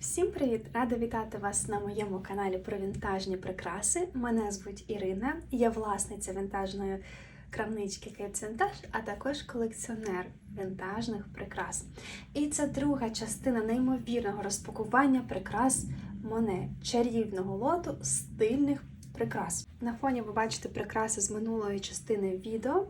Всім привіт! Рада вітати вас на моєму каналі про вінтажні прикраси. Мене звуть Ірина, я власниця вінтажної крамнички Кейт а також колекціонер вінтажних прикрас. І це друга частина неймовірного розпакування прикрас Моне чарівного лоту стильних прикрас. На фоні ви бачите прикраси з минулої частини відео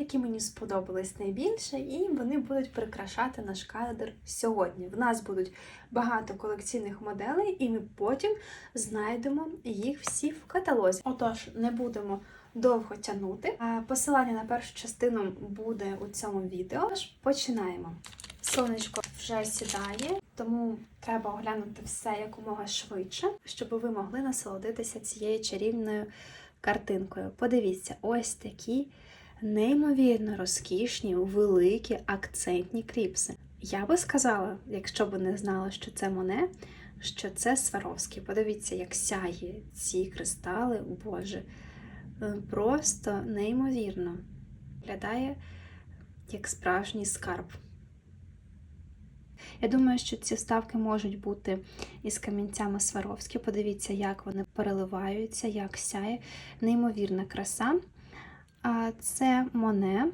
які мені сподобались найбільше, і вони будуть прикрашати наш кадр сьогодні. В нас будуть багато колекційних моделей, і ми потім знайдемо їх всі в каталозі. Отож, не будемо довго тягнути. Посилання на першу частину буде у цьому відео. Тож починаємо. Сонечко вже сідає, тому треба оглянути все якомога швидше, щоб ви могли насолодитися цією чарівною картинкою. Подивіться, ось такі неймовірно розкішні, великі акцентні кліпси. Я би сказала, якщо б не знала, що це Моне, що це Сваровський. Подивіться, як сяє ці кристали, Боже. е, Просто неймовірно. Виглядає як справжній скарб. Я думаю, що ці ставки можуть бути із камінцями Сваровські. Подивіться, як вони переливаються, як сяє. Неймовірна краса. Це Моне.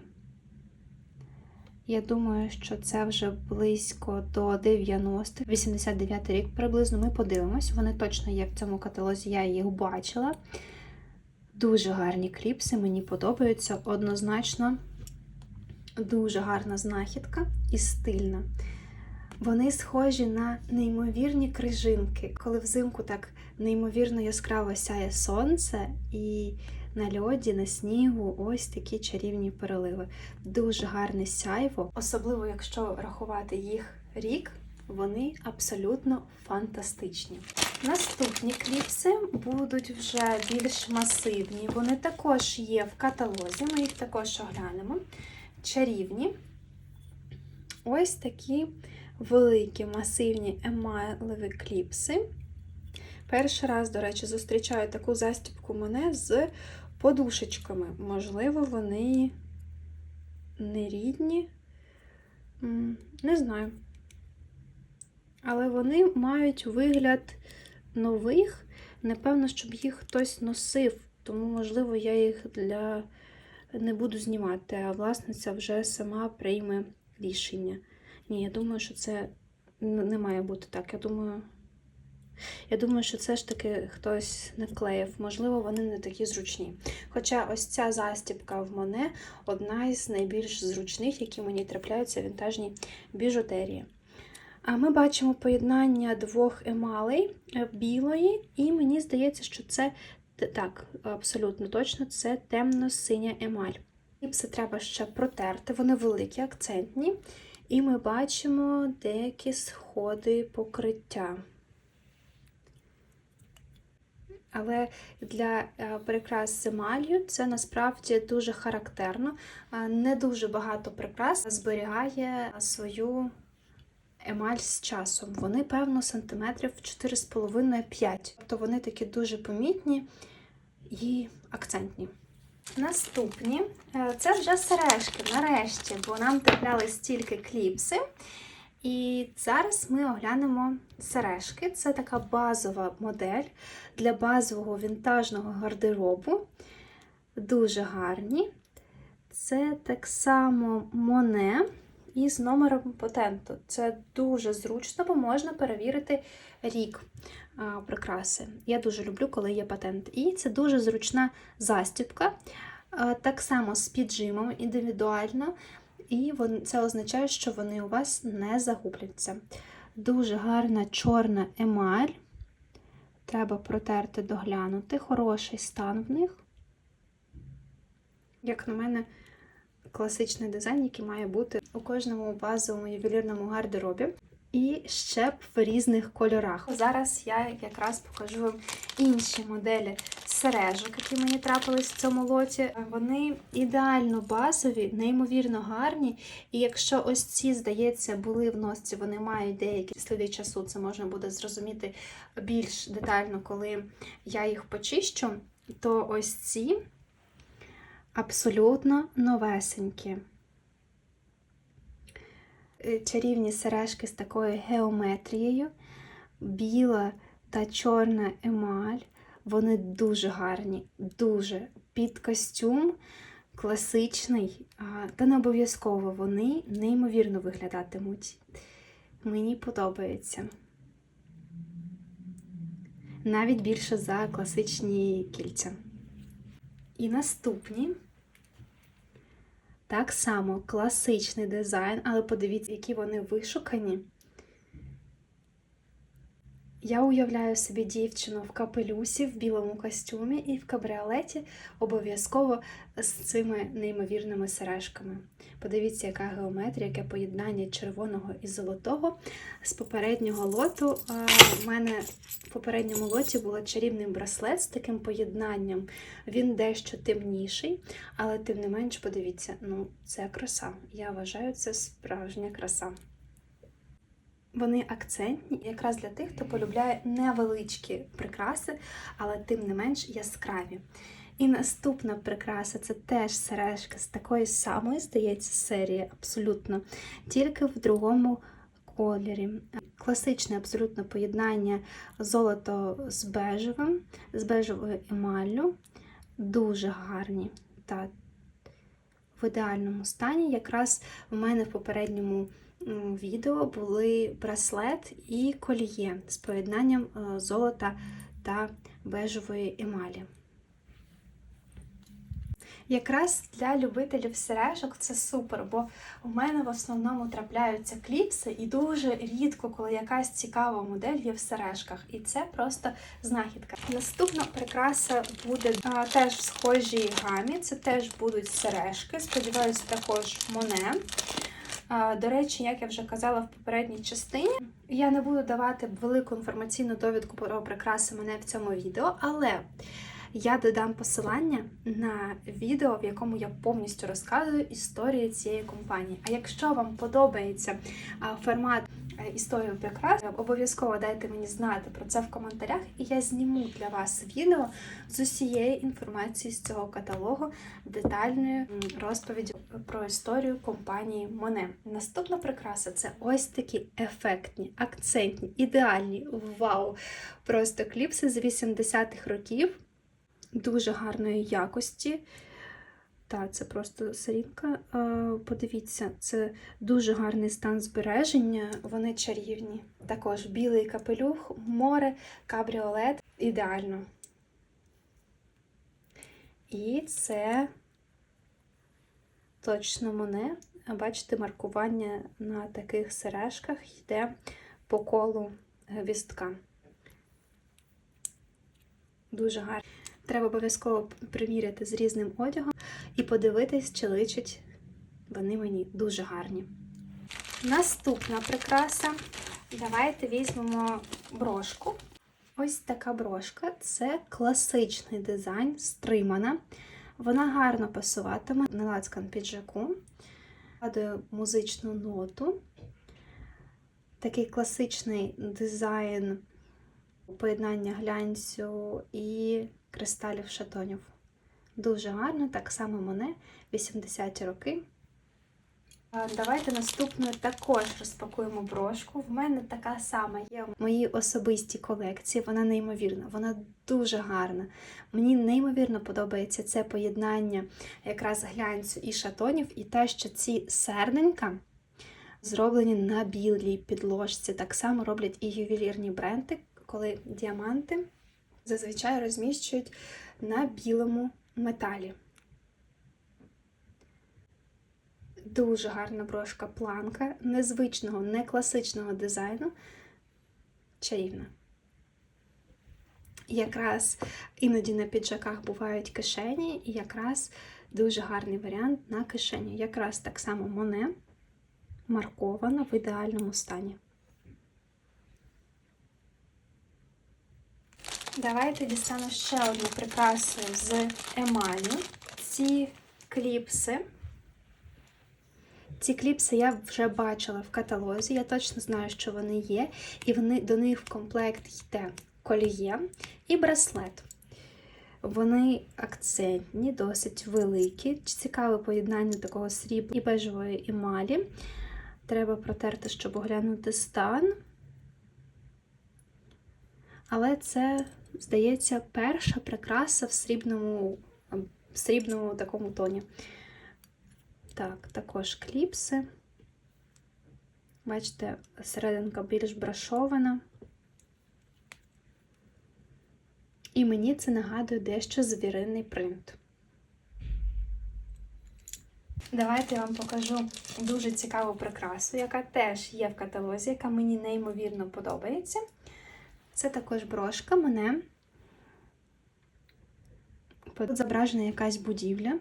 Я думаю, що це вже близько до 90-х, 89 рік приблизно. Ми подивимось. Вони точно є в цьому каталозі, я їх бачила. Дуже гарні кліпси, мені подобаються. Однозначно, дуже гарна знахідка і стильна. Вони схожі на неймовірні крижинки, коли взимку так неймовірно яскраво сяє сонце і на льоді, на снігу ось такі чарівні переливи. Дуже гарне сяйво, особливо якщо рахувати їх рік, вони абсолютно фантастичні. Наступні кліпси будуть вже більш масивні. Вони також є в каталозі, ми їх також оглянемо. Чарівні. Ось такі великі масивні емайлеві кліпси. Перший раз, до речі, зустрічаю таку застібку мене з подушечками. Можливо, вони не рідні. Не знаю. Але вони мають вигляд нових. Напевно, щоб їх хтось носив, тому, можливо, я їх для не буду знімати, а власниця вже сама прийме рішення. Ні, я думаю, що це не має бути так. Я думаю, я думаю, що це ж таки хтось не вклеїв. Можливо, вони не такі зручні. Хоча ось ця застібка в Моне одна із найбільш зручних, які мені трапляються в вінтажній біжутерії. А ми бачимо поєднання двох емалей е, білої, і мені здається, що це так, абсолютно точно, це темно-синя емаль. Гіпси треба ще протерти, вони великі, акцентні. І ми бачимо деякі сходи покриття. Але для е, прикрас з емалью це насправді дуже характерно. Е, Не дуже багато прикрас зберігає свою емаль з часом. Вони, певно, сантиметрів 4,5-5. Тобто вони такі дуже помітні і акцентні. Наступні е, це вже сережки, нарешті, бо нам трапляли стільки кліпси. І зараз ми оглянемо сережки. Це така базова модель для базового вінтажного гардеробу. Дуже гарні. Це так само моне із номером патенту. Це дуже зручно, бо можна перевірити рік прикраси. Я дуже люблю, коли є патент. І це дуже зручна застібка. Так само з піджимом індивідуально. І це означає, що вони у вас не загубляться. Дуже гарна чорна емаль. Треба протерти, доглянути. Хороший стан в них. Як на мене, класичний дизайн, який має бути у кожному базовому ювелірному гардеробі. І ще б в різних кольорах. Зараз я якраз покажу вам інші моделі сережок, які мені трапились в цьому лоті. Вони ідеально базові, неймовірно гарні. І якщо ось ці, здається, були в носці, вони мають деякі сліди часу, це можна буде зрозуміти більш детально, коли я їх почищу, то ось ці абсолютно новесенькі. Е, Чарівні сережки з такою геометрією, біла та чорна емаль. Вони дуже гарні, дуже під костюм, класичний, та не обов'язково вони неймовірно виглядатимуть. Мені подобається. Навіть більше за класичні кільця. І наступні. Так само класичний дизайн, але подивіться, які вони вишукані. Я уявляю собі дівчину в капелюсі, в білому костюмі і в кабріолеті обов'язково з цими неймовірними сережками. Подивіться, яка геометрія, яке поєднання червоного і золотого. З попереднього лоту в мене в попередньому лоті був чарівний браслет з таким поєднанням. Він дещо темніший, але тим не менш, подивіться, ну це краса. Я вважаю, це справжня краса. Вони акцентні, якраз для тих, хто полюбляє невеличкі прикраси, але тим не менш яскраві. І наступна прикраса це теж сережка з такої самої, здається, серії абсолютно, тільки в другому кольорі. Класичне абсолютно поєднання золото з бежевим, з бежевою емаллю. Дуже гарні та в ідеальному стані. Якраз у мене в попередньому відео були браслет і коліє з поєднанням е, золота та бежевої емалі. Якраз для любителів сережок це супер, бо у мене в основному трапляються кліпси, і дуже рідко, коли якась цікава модель є в сережках. І це просто знахідка. Наступна прикраса буде а, теж в схожій гамі. Це теж будуть сережки. Сподіваюся, також моне. До речі, як я вже казала в попередній частині, я не буду давати велику інформаційну довідку про прикраси мене в цьому відео, але я додам посилання на відео, в якому я повністю розказую історію цієї компанії. А якщо вам подобається формат історії прикрас, обов'язково дайте мені знати про це в коментарях, і я зніму для вас відео з усієї інформації з цього каталогу, детальною розповіддю про історію компанії Моне. Наступна прикраса це ось такі ефектні, акцентні, ідеальні, вау! Просто кліпси з 80-х років дуже гарної якості. Та, це просто сорінка. Е, Подивіться, це дуже гарний стан збереження, вони чарівні. Також білий капелюх, море, кабріолет. Ідеально. І це точно моне. Бачите, маркування на таких сережках йде по колу гвістка. Дуже гарно. Треба обов'язково приміряти з різним одягом і подивитись, чи личать вони мені дуже гарні. Наступна прикраса. Давайте візьмемо брошку. Ось така брошка це класичний дизайн, стримана. Вона гарно пасуватиме на лацкан піджаку, Радує музичну ноту. Такий класичний дизайн поєднання глянцю і кристалів шатонів. Дуже гарно, так само мене 80-ті роки. Давайте наступною також розпакуємо брошку. В мене така сама є в моїй особистій колекції. Вона неймовірна, вона дуже гарна. Мені неймовірно подобається це поєднання якраз глянцю і шатонів, і те, що ці серденька зроблені на білій підложці. Так само роблять і ювелірні бренди, коли діаманти зазвичай розміщують на білому металі. Дуже гарна брошка планка, незвичного, не класичного дизайну. Чарівна. Якраз іноді на піджаках бувають кишені, і якраз дуже гарний варіант на кишеню. Якраз так само моне маркована в ідеальному стані. Давайте дістану ще одну прикрасу з емалю. Ці кліпси. Ці кліпси я вже бачила в каталозі, я точно знаю, що вони є, і вони до них в комплект йде коліє і браслет. Вони акцентні, досить великі. Цікаве поєднання такого срібла і бежевої емалі. Треба протерти, щоб оглянути стан. Але це, здається, перша прикраса в срібному, в срібному такому тоні. Так, також кліпси. Бачите, серединка більш брашована. І мені це нагадує дещо звіринний принт. Давайте я вам покажу дуже цікаву прикрасу, яка теж є в каталозі, яка мені неймовірно подобається. Це також брошка мене. Тут зображена якась будівля.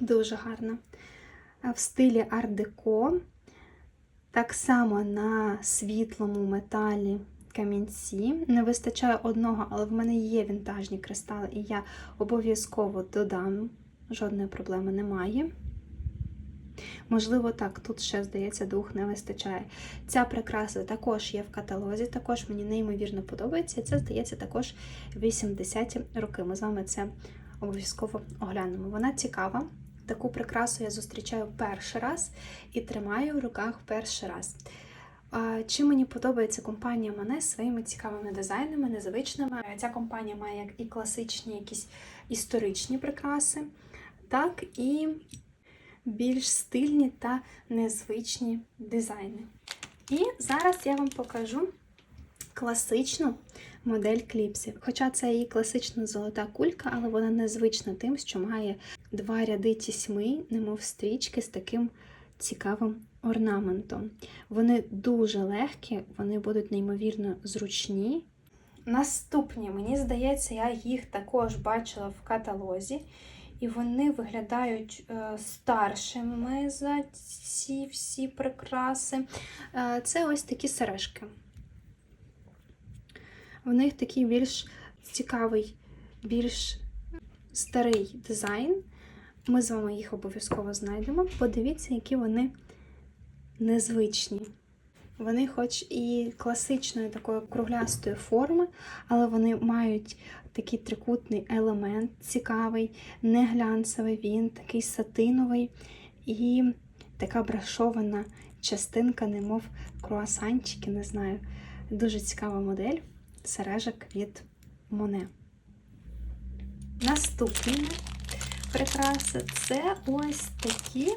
Дуже гарна. В стилі арт-деко. Так само на світлому металі камінці. Не вистачає одного, але в мене є вінтажні кристали, і я обов'язково додам. Жодної проблеми немає. Можливо, так, тут ще, здається, двох не вистачає. Ця прикраса також є в каталозі, також мені неймовірно подобається. Це, здається, також 80-ті роки. Ми з вами це обов'язково оглянемо. Вона цікава. Таку прикрасу я зустрічаю перший раз і тримаю в руках перший раз. Чим мені подобається компанія Мане своїми цікавими дизайнами, незвичними. Ця компанія має як і класичні якісь історичні прикраси, так і більш стильні та незвичні дизайни. І зараз я вам покажу класичну модель кліпсів. Хоча це і класична золота кулька, але вона незвична тим, що має два ряди тісьми, немов стрічки з таким цікавим орнаментом. Вони дуже легкі, вони будуть неймовірно зручні. Наступні, мені здається, я їх також бачила в каталозі, і вони виглядають е, старшими за ці всі прикраси. Е, це ось такі сережки. В них такий більш цікавий, більш старий дизайн. Ми з вами їх обов'язково знайдемо. Подивіться, які вони незвичні. Вони, хоч і класичної такої круглястої форми, але вони мають такий трикутний елемент цікавий, не глянцевий, він такий сатиновий і така брашована частинка, немов круасанчики, не знаю. Дуже цікава модель сережок від Моне. Наступні прикраси це ось такі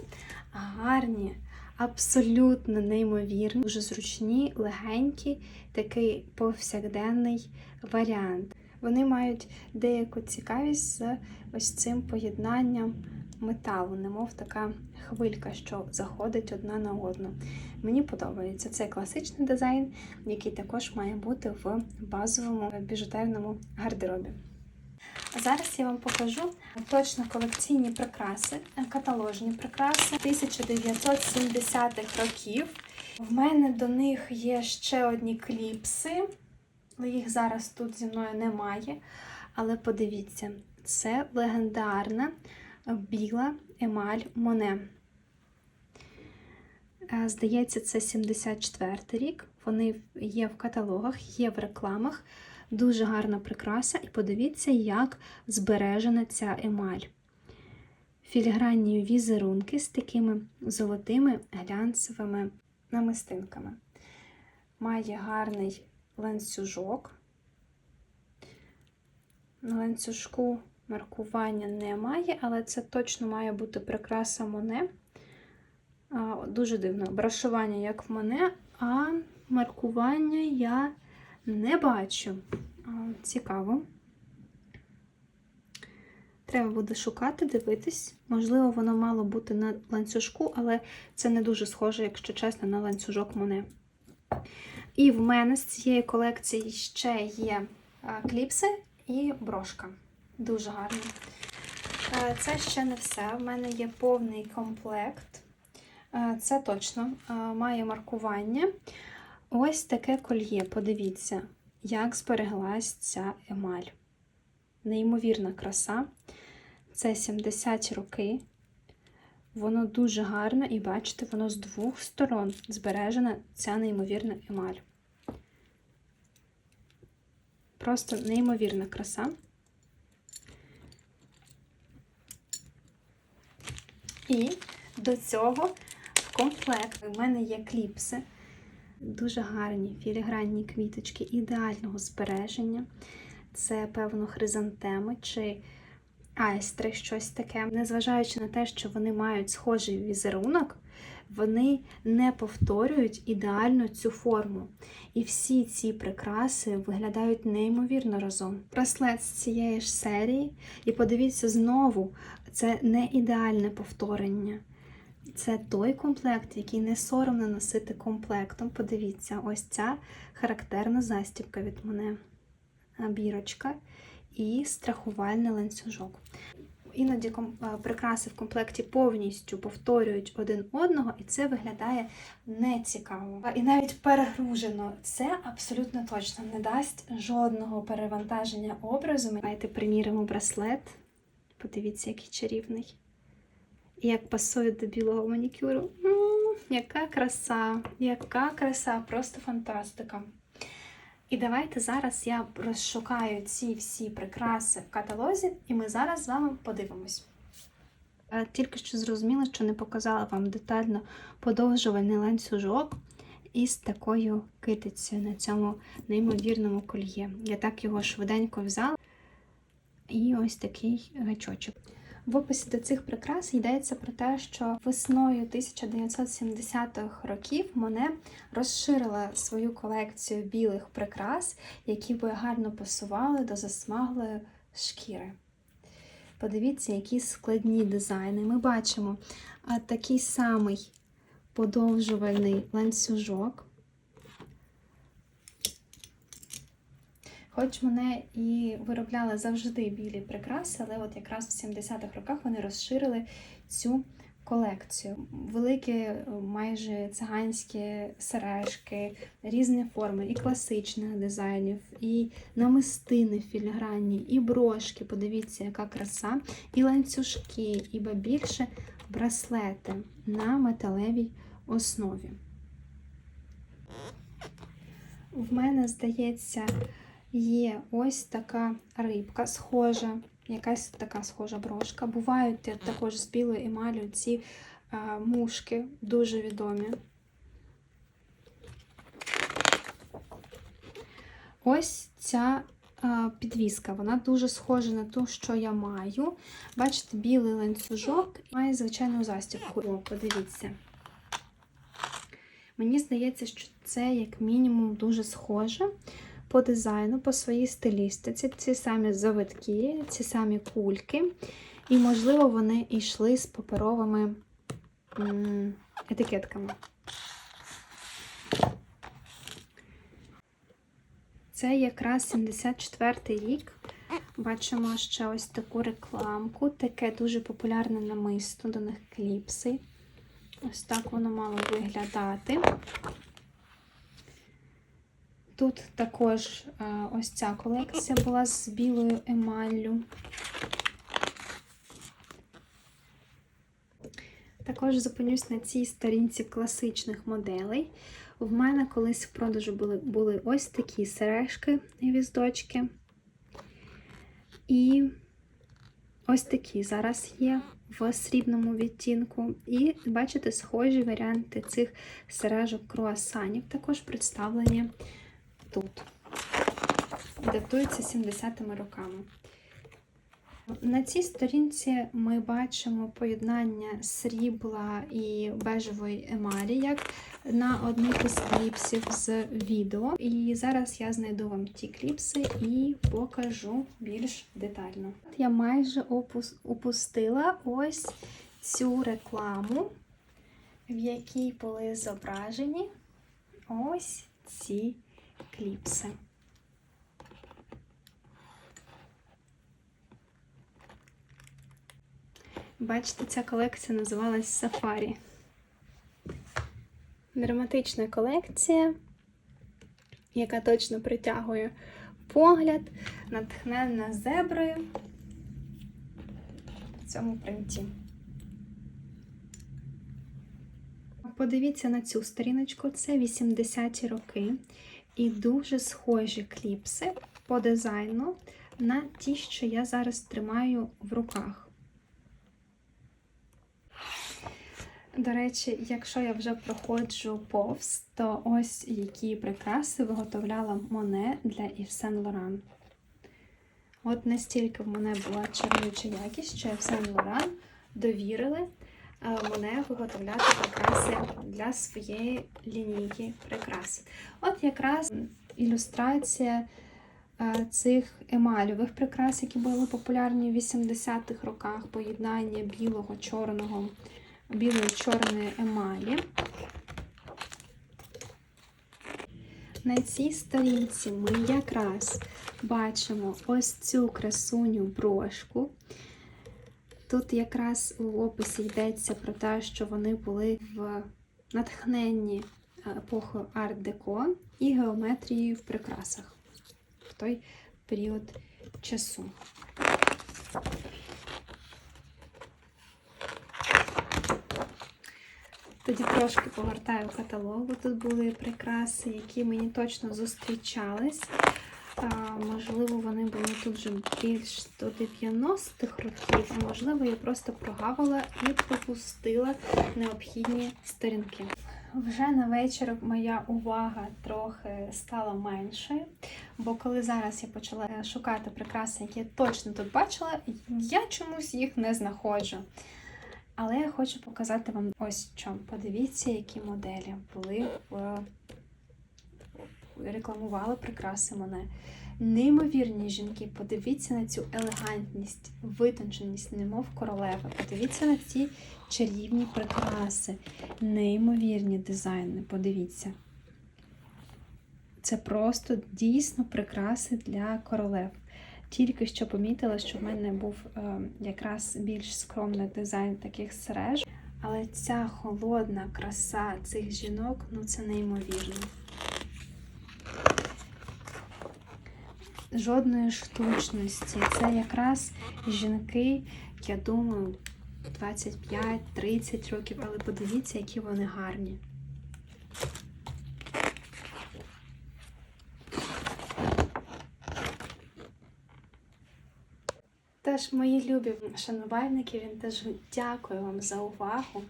гарні, абсолютно неймовірні, дуже зручні, легенькі, такий повсякденний варіант. Вони мають деяку цікавість з ось цим поєднанням металу, немов така хвилька, що заходить одна на одну. Мені подобається цей класичний дизайн, який також має бути в базовому біжутерному гардеробі. Зараз я вам покажу точно колекційні прикраси, каталожні прикраси 1970-х років. В мене до них є ще одні кліпси, їх зараз тут зі мною немає. Але подивіться, це легендарна біла емаль Моне. Здається, це 74 рік. Вони є в каталогах, є в рекламах. Дуже гарна прикраса, і подивіться, як збережена ця емаль. Філігранні візерунки з такими золотими глянцевими намистинками. Має гарний ланцюжок. На ланцюжку маркування немає, але це точно має бути прикраса Моне. Дуже дивно. Брашування як в Моне, а маркування я не бачу. Цікаво. Треба буде шукати, дивитись. Можливо, воно мало бути на ланцюжку, але це не дуже схоже, якщо чесно, на ланцюжок Моне. І в мене з цієї колекції ще є кліпси і брошка. Дуже гарно. Це ще не все. В мене є повний комплект. Це точно має маркування. Ось таке кольє. Подивіться, як збереглась ця емаль. Неймовірна краса. Це 70 роки. Воно дуже гарне, і бачите, воно з двох сторон збережена ця неймовірна емаль. Просто неймовірна краса. І до цього в комплект. У мене є кліпси, дуже гарні філігранні квіточки ідеального збереження. Це, певно, хризантеми чи айстри, щось таке. Незважаючи на те, що вони мають схожий візерунок, вони не повторюють ідеально цю форму. І всі ці прикраси виглядають неймовірно разом. Браслет з цієї ж серії, і подивіться знову, це не ідеальне повторення. Це той комплект, який не соромно носити комплектом. Подивіться, ось ця характерна застібка від мене. Бірочка і страхувальний ланцюжок. Іноді прикраси в комплекті повністю повторюють один одного, і це виглядає нецікаво. І навіть перегружено. Це абсолютно точно не дасть жодного перевантаження образу. Давайте приміримо браслет. Подивіться, який чарівний. І як пасує до білого манікюру. М, яка краса, яка краса, просто фантастика. І давайте зараз я розшукаю ці всі прикраси в каталозі, і ми зараз з вами подивимось. Тільки що зрозуміла, що не показала вам детально подовжувальний ланцюжок із такою китицею на цьому неймовірному кольє. Я так його швиденько взяла. І ось такий гачочок. В описі до цих прикрас йдеться про те, що весною 1970-х років Моне розширила свою колекцію білих прикрас, які би гарно пасували до засмаглої шкіри. Подивіться, які складні дизайни. Ми бачимо такий самий подовжувальний ланцюжок. Хоч мене і виробляли завжди білі прикраси, але от якраз в 70-х роках вони розширили цю колекцію. Великі, майже циганські сережки, різні форми, і класичних дизайнів, і намистини філігранні, і брошки. Подивіться, яка краса, і ланцюжки, і ба більше браслети на металевій основі. В мене, здається, Є ось така рибка схожа, якась така схожа брошка. Бувають також з білою емалю ці а, мушки, дуже відомі. Ось ця а, підвіска, вона дуже схожа на ту, що я маю. Бачите, білий ланцюжок має звичайну застібку. Подивіться. Мені здається, що це, як мінімум, дуже схоже по дизайну, по своїй стилістиці, ці самі завитки, ці самі кульки. І, можливо, вони йшли з паперовими етикетками. Це якраз 74-й рік. Бачимо ще ось таку рекламку, таке дуже популярне намисто, до них кліпси. Ось так воно мало виглядати. Тут також е, ось ця колекція була з білою емаллю. Також зупинюсь на цій сторінці класичних моделей. В мене колись в продажу були, були ось такі сережки гвіздочки. І ось такі зараз є в срібному відтінку. І бачите, схожі варіанти цих сережок круасанів також представлені тут. Датується 70-ми роками. На цій сторінці ми бачимо поєднання срібла і бежевої емалі, як на одних із кліпсів з відео. І зараз я знайду вам ті кліпси і покажу більш детально. Я майже опус- упустила ось цю рекламу, в якій були зображені ось ці кліпси. Бачите, ця колекція називалась Сафарі. Драматична колекція, яка точно притягує погляд, натхненна зеброю в цьому принті. Подивіться на цю сторіночку, це 80-ті роки. І дуже схожі кліпси по дизайну на ті, що я зараз тримаю в руках. До речі, якщо я вже проходжу повз, то ось які прикраси виготовляла Моне для Yves Saint Laurent. От настільки в мене була чаруюча якість, що Yves Saint Laurent довірили е, Моне виготовляти прикраси для своєї лінійки прикрас. От якраз ілюстрація е, цих емальових прикрас, які були популярні в 80-х роках, поєднання білого, чорного білої чорної емалі. На цій сторінці ми якраз бачимо ось цю красуню брошку. Тут якраз у описі йдеться про те, що вони були в натхненні епохою арт-деко і геометрією в прикрасах в той період часу. Тоді трошки повертаю каталогу. Тут були прикраси, які мені точно зустрічались. Можливо, вони були тут вже більш до 90-х років, а можливо, я просто прогавила і пропустила необхідні сторінки. Вже на вечір моя увага трохи стала меншою, бо коли зараз я почала шукати прикраси, які я точно тут бачила, я чомусь їх не знаходжу. Але я хочу показати вам ось що. Подивіться, які моделі були в рекламували прикраси мене. Неймовірні жінки, подивіться на цю елегантність, витонченість, немов королева. Подивіться на ці чарівні прикраси, неймовірні дизайни. Подивіться. Це просто дійсно прикраси для королев. Тільки що помітила, що в мене був е, якраз більш скромний дизайн таких сереж. Але ця холодна краса цих жінок ну це неймовірно. Жодної штучності. Це якраз жінки, я думаю, 25-30 років, але подивіться, які вони гарні. Тож, мої любі шанувальники, він теж дякую вам за увагу.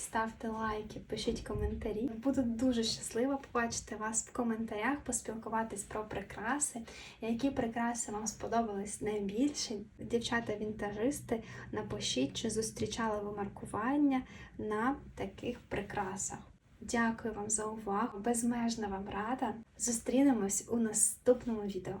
Ставте лайки, пишіть коментарі. Буду дуже щаслива побачити вас в коментарях, поспілкуватись про прикраси, які прикраси вам сподобались найбільше. Дівчата-вінтажисти, напишіть, чи зустрічали ви маркування на таких прикрасах. Дякую вам за увагу! Безмежна вам рада! Зустрінемось у наступному відео.